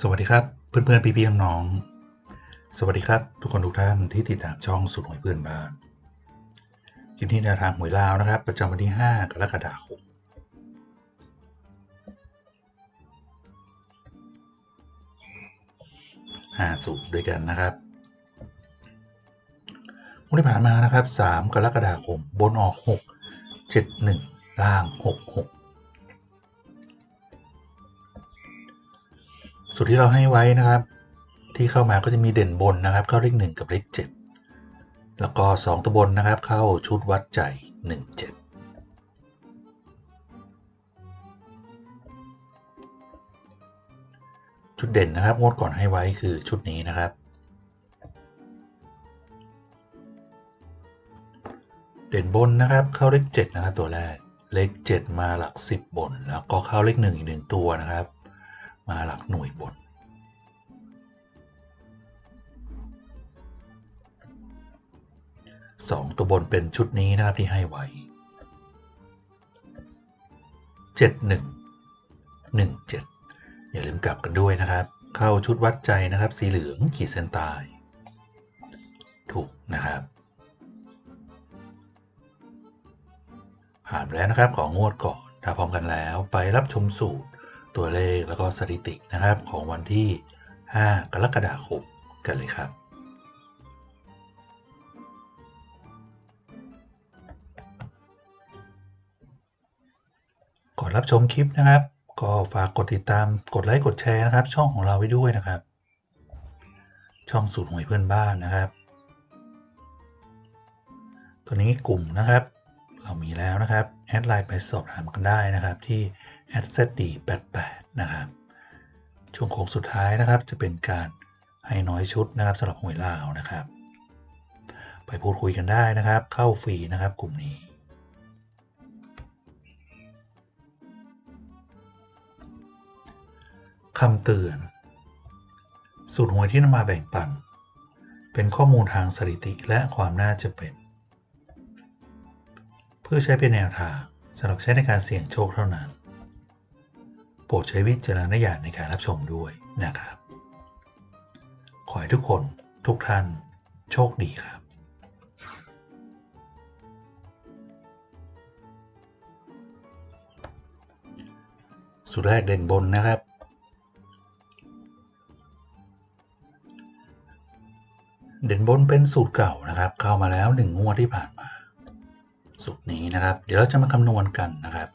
สวัสดีครับเพื่อนๆพี่ๆน้องๆสวัสดีครับ ทุกคนทุกท่านที่ติดตามช่องสุดหวยเพื่อนบ้านคลิปนี้แนวทางหวยลาวนะครับ ประจำวันที่ 5 กรกฎาคมห้าสูตรด้วยกันนะครับวันที่ผ่านมานะครับ 3 กรกฎาคมบนออก 6 7 1 ล่าง 6 6 สูตรที่เราให้ไว้นะครับ ที่เข้ามาก็จะมีเด่นบนนะครับ เข้าเลขหนึ่งกับเลขเจ็ดแล้วก็สองตัวบนนะครับ เข้าชุดวัดใจหนึ่งเจ็ดชุดเด่นนะครับงดก่อนให้ไว้คือชุดนี้นะครับ เด่นบนนะครับเข้าเลขเจ็ดนะครับตัวแรกเลขเจ็ดมาหลักสิบบน แล้วก็เข้าเลขหนึ่งอีกหนึ่งตัวนะครับ มาหลักหน่วยบน สองตัวบนเป็นชุดนี้นะครับที่ให้ไว้เจ็ดหนึ่งหนึ่งเจ็ดอย่าลืมกลับกันด้วยนะครับ เข้าชุดวัดใจนะครับ สีเหลืองขีดเส้นใต้ถูกนะครับ ผ่านไปแล้วนะครับของงวดก่อน ถ้าพร้อมกันแล้วไปรับชมสูตร ตัวเลขแล้วก็สถิตินะครับของวันที่ 5 กรกฎาคมกันเลยครับ ก่อนรับชมคลิปนะครับ ก็ฝากกดติดตามกดไลค์กดแชร์นะครับ ช่องของเราไว้ด้วยนะครับ ช่องสูตรหวยเพื่อนบ้านนะครับ ตัวนี้กลุ่มนะครับ เรามีแล้วนะครับ แอดไลน์ไปสอบถามกันได้นะครับที่ @zd88 นะครับช่วงโค้งสุดท้ายนะครับ จะเป็นการให้น้อยชุดนะครับสำหรับหวยลาวนะครับ ไปพูดคุยกันได้นะครับ เข้าฟรีนะครับกลุ่มนี้ คำเตือน สูตรหวยที่นำมาแบ่งปัน เป็นข้อมูลทางสถิติและความน่าจะเป็น เพื่อใช้เป็นแนวทางสำหรับใช้ในการเสี่ยงโชคเท่านั้น โปรดใช้วิจารณญาณในการรับชมด้วยนะครับ ขอให้ทุกคนทุกท่านโชคดีครับสุดแรกเด่นบนนะครับ เด่นบนเป็นสูตรเก่านะครับ เข้ามาแล้วหนึ่งงวดที่ผ่านมา สูตรนี้นะครับ เดี๋ยวเราจะมาคำนวณกันนะครับ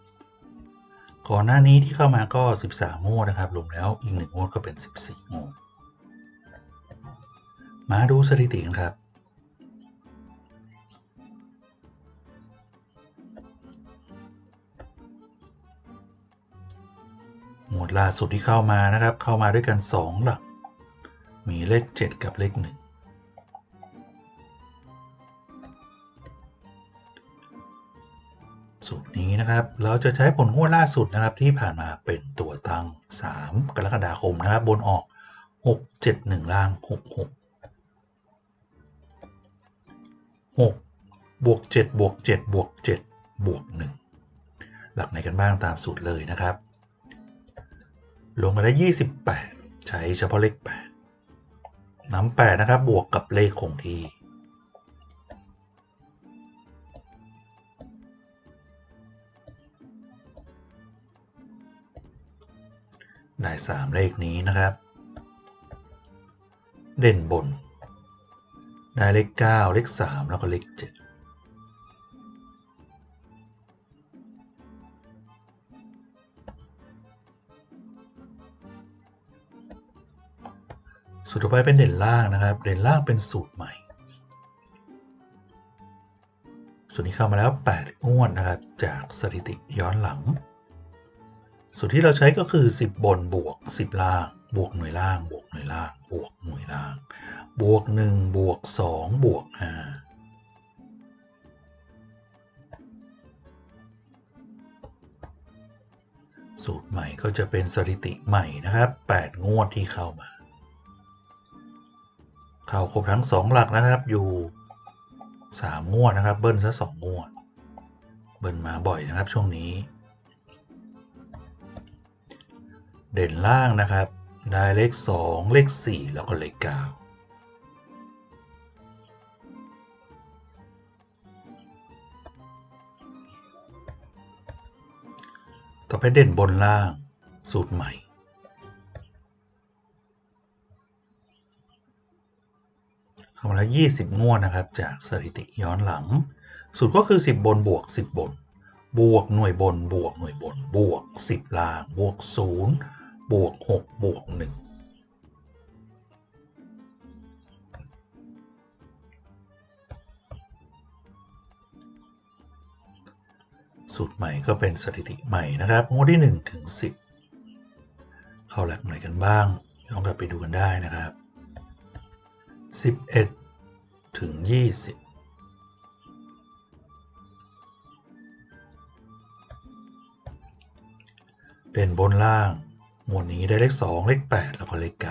ก่อนหน้านี้ที่เข้ามาก็ 13 งวดนะครับรวมแล้วอีกหนึ่งงวดก็เป็น 14 งวด มาดูสถิติกันครับ งวดล่าสุดที่เข้ามานะครับ เข้ามาด้วยกัน 2 หลัก มีเลข 7 กับเลข 1 สูตรนี้นะครับ เราจะใช้ผลงวดล่าสุดนะครับที่ผ่านมาเป็นตัวตั้ง 3 กรกฎาคมนะครับ บนออก 6 7 1 ล่าง 6 6 6บวก7บวก7บวก7บวก1หลักไหนกันบ้างตามสูตรเลยนะครับ ลงมาได้ 28 ใช้เฉพาะเลข8น้ำ8นะครับ บวกกับเลขคงที่ ได้ 3 เลขนี้นะครับ เด่นบน ได้เลข 9 เลข 3 แล้วก็เลข 7สูตรต่อไปเป็นเด่นล่างนะครับ เด่นล่างเป็นสูตรใหม่ สูตรนี้เข้ามาแล้ว 8 งวดนะครับ จากสถิติย้อนหลัง สูตรที่เราใช้ก็คือ 10 บนบวก 10 ล่าง บวกหน่วยล่าง บวกหน่วยล่าง บวกหน่วยล่าง บวก 1 บวก 2 บวก5สูตรใหม่ก็จะเป็นสถิติใหม่นะครับ 8 งวดที่เข้ามา เข้าครบทั้ง 2 หลักนะครับอยู่ 3 งวดนะครับ เบิ้ลซะ2งวด เบิ้ลมาบ่อยนะครับช่วงนี้ เด่นล่างนะครับ ได้เลข 2 เลข 4 แล้วก็เลข 9 ต่อไปเด่นบนล่างสูตรใหม่เข้ามาแล้ว20 งวดนะครับ จากสถิติย้อนหลัง สูตรก็คือ 10 บนบวก 10 บน บวกหน่วยบนบวกหน่วยบน บวก 10 ล่าง บวก 0 บวก6บวก1สูตรใหม่ก็เป็นสถิติใหม่นะครับงวดที่1ถึง10 เข้าหลักไหนกันบ้างย้อนกลับไปดูกันได้นะครับ 11 ถึง 20เด่นบนล่าง หมวดนี้ได้เลข 2 เลข 8 แล้วก็เลข 9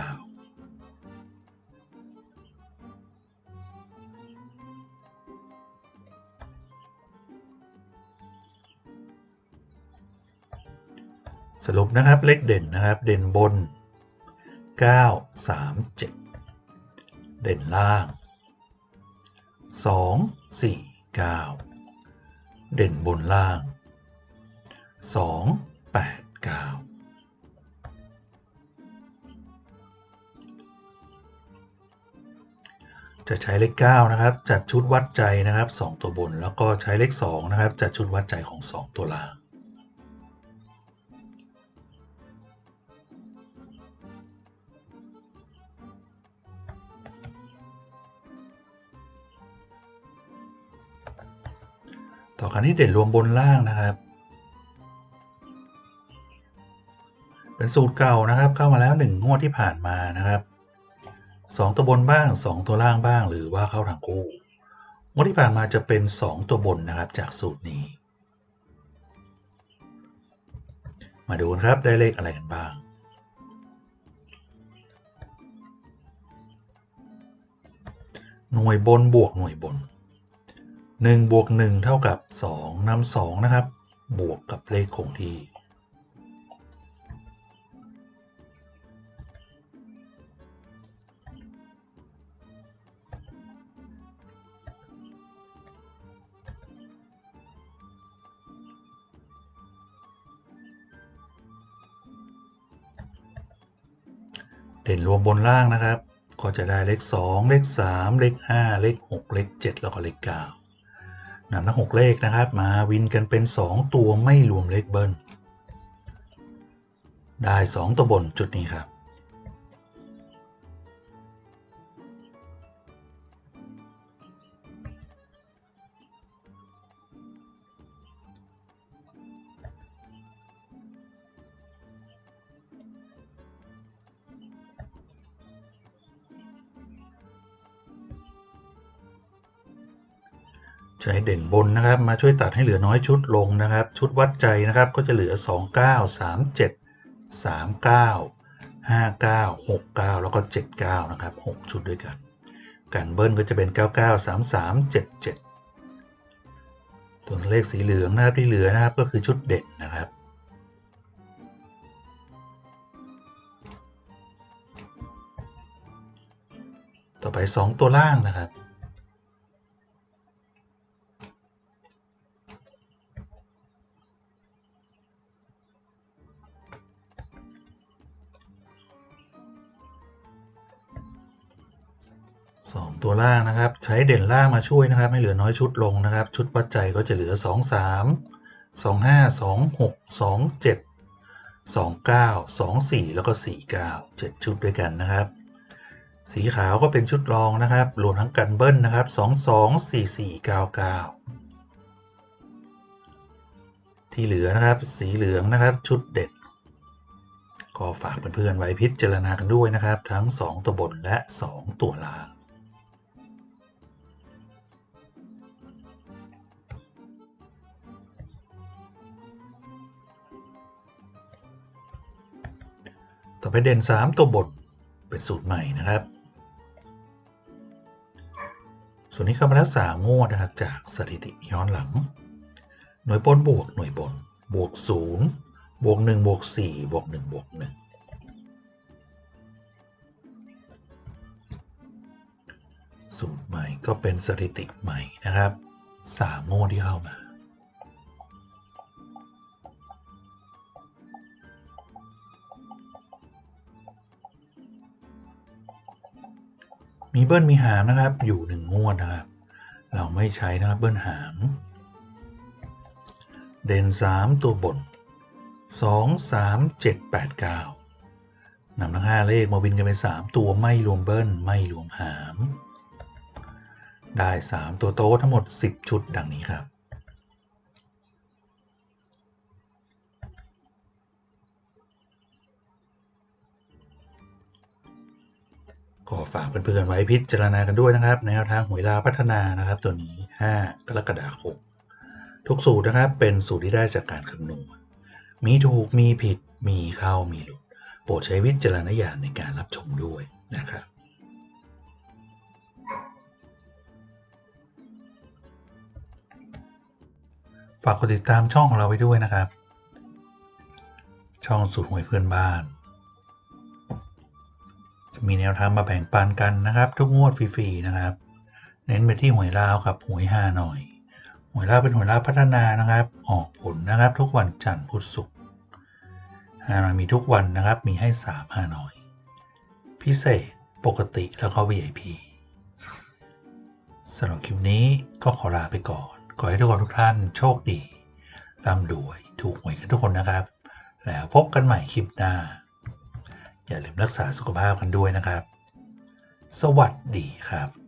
สรุปนะครับเลขเด่นนะครับเด่นบน 9 3 7 เด่นล่าง 2 4 9 เด่นบนล่าง 2 8 9 จะใช้เลข9นะครับจัดชุดวัดใจนะครับ 2 ตัวบน แล้วก็ใช้เลข2นะครับจัดชุดวัดใจของ 2 ตัวล่างต่อกันที่เด่นรวมบนล่างนะครับ เป็นสูตรเก่านะครับเข้ามาแล้ว1งวดที่ผ่านมานะครับ 2ตัวบนบ้าง2ตัวล่างบ้าง หรือว่าเข้าทางคู่งวดที่ผ่านมาจะเป็น2ตัวบนนะครับจากสูตรนี้ มาดูนครับได้เลขอะไรกันบ้างหน่วยบนบวกหน่วยบน1บวก1เท่ากับ2นำ2นะครับ บวกกับเลขคงที่ เด่นรวมบนล่างนะครับ ก็จะได้เลข 2 เลข 3 เลข 5 เลข 6 เลข 7 แล้วก็เลข9นำทั้ง6เลขนะครับ มาวินกันเป็น 2 ตัวไม่รวมเลขเบิ้ลได้ 2 ตัวบนจุดนี้ครับ ใช้เด่นบนนะครับมาช่วยตัดให้เหลือน้อยชุดลงนะครับ ชุดวัดใจนะครับก็จะเหลือ 29 37 39 59 69 แล้วก็ 79 นะครับ 6 ชุดด้วยกันกันเบิ้ลก็จะเป็น 99 33 77 ตัวเลขสีเหลืองนะครับที่เหลือนะครับก็คือชุดเด่นนะครับต่อไป 2 ตัวล่างนะครับ สองตัวล่างนะครับ ใช้เด่นล่างมาช่วยนะครับ ให้เหลือน้อยชุดลงนะครับ ชุดวัดใจก็จะเหลือ 2 3 2 5 2 6 2 7 2 9 2 4 แล้วก็ 4 9 7 ชุดด้วยกันนะครับ สีขาวก็เป็นชุดรองนะครับ รวมทั้งกันเบิ้ลนะครับ 2 2 4 4 9 9 ที่เหลือนะครับ สีเหลืองนะครับ ชุดเด็ด ก็ฝากเพื่อนๆไว้พิจารณากันด้วยนะครับ ทั้ง 2 ตัวบนและ 2 ตัวล่าง อไปเด่น 3 ตัวบทเป็นสูตรใหม่นะครับ ส่วนนี้เข้ามาแล้ว3งวดนะครับจากสถิติย้อนหลัง หน่วยบนบวกหน่วยบนบวก0บวก1บวก4บวก1บวก1สูตรใหม่ก็เป็นสถิติใหม่นะครับ3งวดที่เข้ามา มีเบิ้ลมีหามนะครับ อยู่หนึ่งงวดนะครับ เราไม่ใช้นะครับเบิ้ลหาม เด่นสามตัวบนสองสามเจ็ดแปดเก้านำทั้งห้าเลขมาวินกันเป็นสามตัวไม่รวมเบิ้ลไม่รวมหาม ได้สามตัวโต๊ะทั้งหมด 10 ชุดดังนี้ครับ ก็ฝากเพื่อนๆไว้พิจารณากันด้วยนะครับแนวทางหวยลาพัฒนานะครับ ตัวนี้ 5 กรกฎาคมทุกสูตรนะครับเป็นสูตรที่ได้จากการคำนวณมีถูกมีผิดมีเข้ามีหลุด โปรดใช้วิจารณญาณในการรับชมด้วยนะครับฝากกดติดตามช่องของเราไว้ด้วยนะครับ ช่องสูตรหวยเพื่อนบ้าน มีแนวทางมาแบ่งปันกันนะครับ ทุกงวดฟรีๆนะครับ เน้นไปที่หวยลาวกับหวยห้าหน่อย หวยลาวเป็นหวยลาวพัฒนานะครับ ออกผลนะครับ ทุกวันจันทร์พุธศุกร์ฮานอยมีทุกวันนะครับ มีให้สามฮานอย พิเศษปกติแล้วก็ VIP สำหรับคลิปนี้ก็ขอลาไปก่อน ขอให้ทุกคนทุกท่านโชคดีร่ำรวยถูกหวยกันทุกคนนะครับ แล้วพบกันใหม่คลิปหน้า อย่าลืมรักษาสุขภาพกันด้วยนะครับ สวัสดีครับ